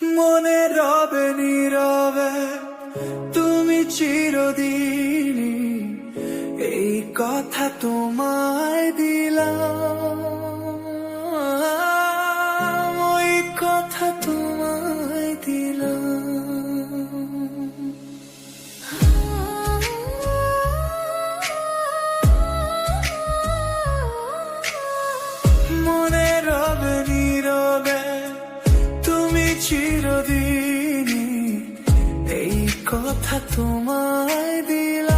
মনে তুমি এই কথা তোমায় দিলাম। কথা তোমায় দিলাম।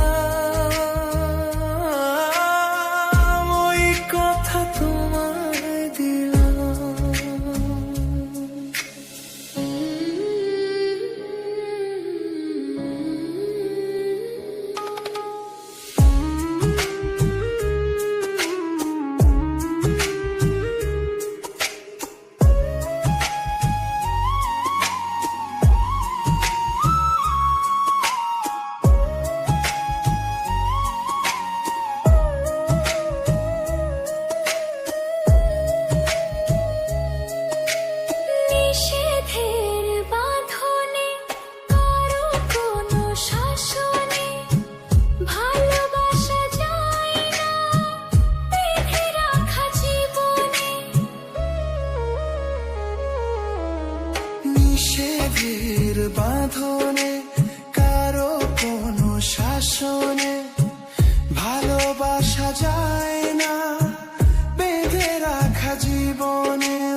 সে ধীর বাঁধনে কারও কোনো শাসনে। ভালোবাসা যায় না বেঁধে রাখা জীবনে।